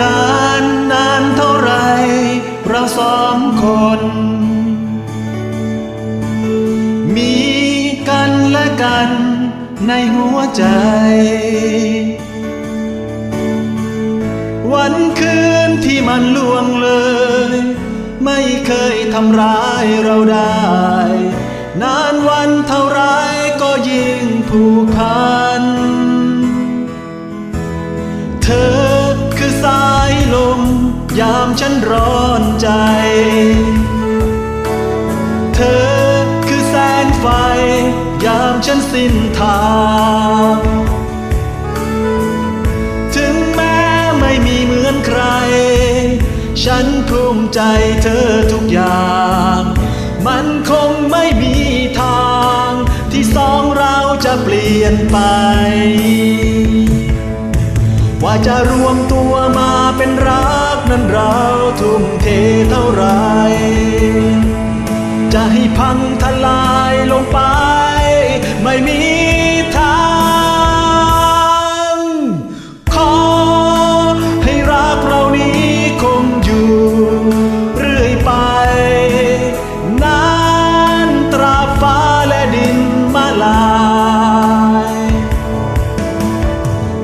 นานนานเท่าไรเราสองคน มีกันและกันในหัวใจ วันคืนที่มันล่วงเลย ไม่เคยทำร้ายเราได้ นานวันเท่าไรก็ยิ่งผูกพัน สิ้นทาง ถึงแม้ไม่มีเหมือนใคร ฉันภูมิใจเธอทุกอย่าง มันคงไม่มีทาง ที่สองเราจะเปลี่ยนไป ว่าจะรวมตัวมาเป็นรักนั้นเราทุ่มเทเท่าไร จะให้พังทลายลงไป ไม่มีทางขอให้รักเรานี้คงอยู่เรื่อยไป นานตราฟ้าและดินมาลาย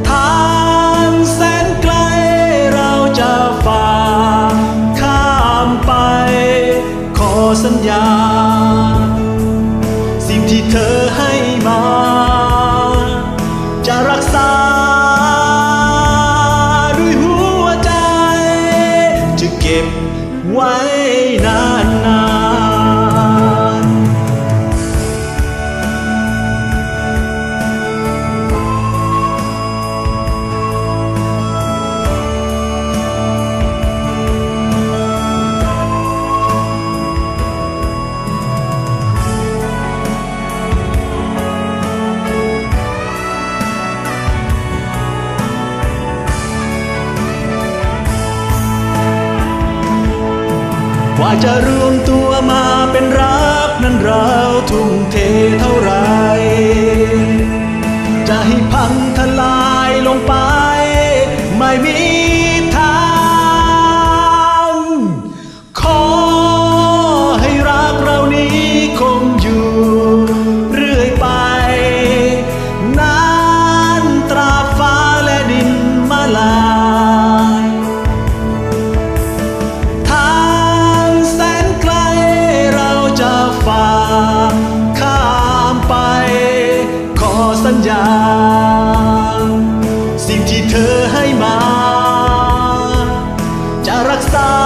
ทางแสนไกลเราจะฝ่าข้ามไป ขอสัญญา ที่เธอให้มา จะรักษาด้วยหัวใจ จะเก็บไว้ กว่าจะรวมตัวมาเป็นรักนั้นเราทุ่มเทเท่าไร จะให้พังทลายลงไป ไม่มี สัญญา สิ่งที่เธอให้มา จะรักษา